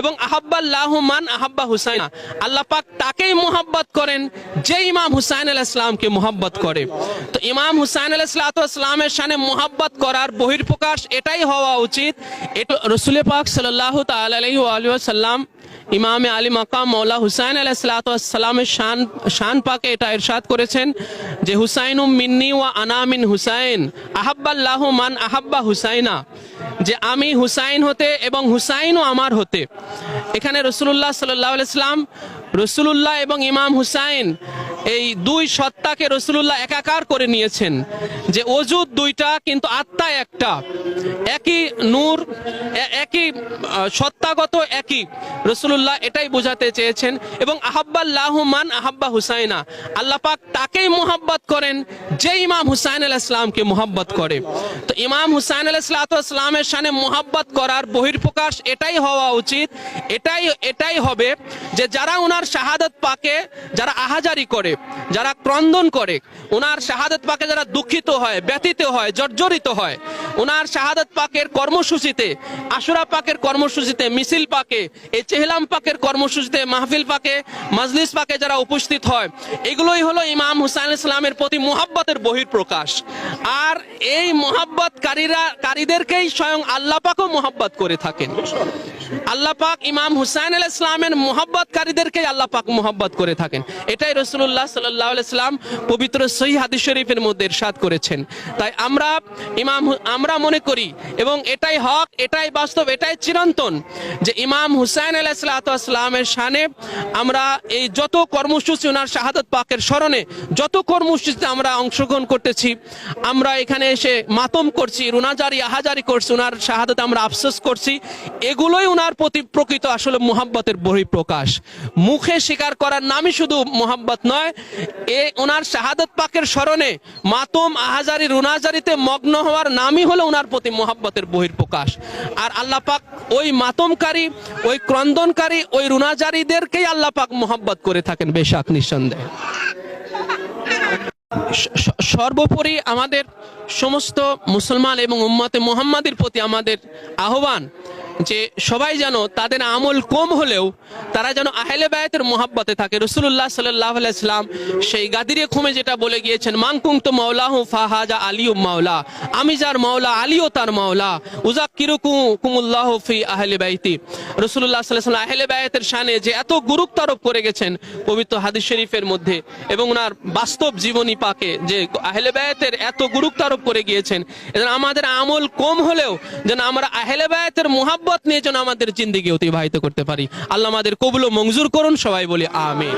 এবং আহাব্বাল্লাহ মান আহাব্বা হুসাইনা। আল্লাহ পাক তাকেই মোহাব্বত করেন যে ইমাম হুসাইন আল ইসলামকে মোহাব্বত করে। তো ইমাম হুসাইন আল ইসলামের সামনে মোহাব্বত করার বহির্প্রকাশ এটাই হওয়া উচিত। এটা রসুল পাক সাল্লাহ তালি সাল্লাম ইমামে আলী মাকাম মৌলা হুসাইন আলাহাতামের শান শান পাকে এটা ইরশাদ করেছেন যে হুসাইন মিন্নি ওয়া আনামিন হুসাইন, আহাব্বাল্লাহ মান আহাব্বা হুসাইনা, যে আমি হুসাইন হতে এবং হুসাইনও আমার হতে। এখানে রসুল্লাহ সাল্লাহ ইসলাম রসুলুল্লাহ এবং ইমাম হুসাইন এই দুই সত্তাকে রসুলুল্লাহ একাকার করে নিয়েছেন যে অজুদ দুইটা, কিন্তু আত্মা একটা। একই নূর একই সত্তাগত একই। রসুলুল্লাহ এটাই বোঝাতে চেয়েছেন এবং আহাব্বাল্লাহ মান আহাব্বা হুসাইনা। আল্লাহ পাক তাকেই মোহাব্বত করেন যে ইমাম হুসাইন আল ইসলামকে মোহাব্বত করে। তো ইমাম হুসাইন আল ইসলামের সামনে মোহাব্বত করার বহির্প্রকাশ এটাই হওয়া উচিত। এটাই এটাই হবে যে যারা ওনার শাহাদত পাকে, যারা আহাজারি করে যারা ক্রন্দন করে, ওনার শাহাদত পাকে যারা দুঃখিত হয়, ব্যথিত হয়, জর্জরিত হয়, ওনার শাহাদত পাকের কর্মসূচিতে, আশুরা পাকের কর্মসূচিতে, মিছিল পাকে, এই চেহলাম পাকের কর্মসূচিতে, মাহফিল পাকে, মাজলিস পাকে যারা উপস্থিত হয়, এগুলোই হলো ইমাম হুসাইন ইসলামের প্রতি মোহাব্বতের বহির্প্রকাশ আর এই মোহাব্বতকারীরা, কারীদেরকেই স্বয়ং আল্লাহ পাকও মোহাব্বত করে থাকেন। আল্লাহ পাক ইমাম হুসাইন আল ইসলামের মোহাব্বতকারীদেরকেই আল্লাহ পাক মোহাব্বত করে থাকেন। এটাই রসুল্লাহ সাল্লাহ ইসলাম পবিত্র সহি হাদিস শরীফের মধ্যে ইরশাদ করেছেন। তাই আমরা ইমাম আমরা মনে করি, এবং এটাই হক, এটাই বাস্তব, এটাই চিরন্তন যে ইমাম হুসাইন আলাইসালামের শানে আমরা এই যত কর্মসূচি ওনার শাহাদত পাকের স্মরণে, যত কর্মসূচিতে আমরা অংশগ্রহণ করতেছি আমরা এখানে এসে মাতম করছি, রুনাজারি, আহাজারি করছি ওনার শাহাদত আমরা আফসোস করছি। এগুলোই ওনার প্রতি প্রকৃত আসলে মোহাব্বতের বহিঃপ্রকাশ। মুখে স্বীকার করার নামই শুধু মোহাব্বত নয়, এ ওনার শাহাদত পাকের স্মরণে মাতম, আহাজারি, রুনাজারিতে মগ্ন হওয়ার নামই হলো ওনার প্রতি মোহাব্বতের বহির্প্রকাশ আর আল্লাহ পাক ওই মাতমকারী, ওই ক্রন্দনকারী, ওই রুনাজারিদেরকেই আল্লাহ পাক মোহাব্বত করে থাকেন বেশাক নিঃসন্দেহে। সর্বোপরি আমাদের সমস্ত মুসলমান এবং উম্মাতে মোহাম্মদের প্রতি আমাদের আহ্বান যে সবাই যেন তাদের আমল কম হলেও তারা যেন আহলে বায়াতের মোহাব্বতে থাকে। রসুল্লাহ সাল্লাহ ইসলাম সেই গাদিরে খুমে যেটা বলে গিয়েছেন মাংকুং তো মাওলাহ ফাহাজা আলিউ মাওলা, আমি যার মাওলা আলিও তার মাওলা উজাক কিরকু কুমুল্লাহ ফি আহলে বাইতি। রসুল্লাহ সাল্লাহ আহলে বায়াতের শানে যে এত গুরুত্ব আরোপ করে গেছেন পবিত্র হাদিস শরীফের মধ্যে এবং ওনার বাস্তব জীবনী পাকে যে আহলে বায়াতের এত গুরুত্ব আরোপ করে গিয়েছেন আমাদের আমল কম হলেও যেন আমরা আহলে বায়াতের মোহাব্বত নিয়ে যেন আমাদের জিন্দিগি অতিবাহিত করতে পারি। আল্লাহ আমাদের কবুল মঞ্জুর করুন, সবাই বলি আমিন।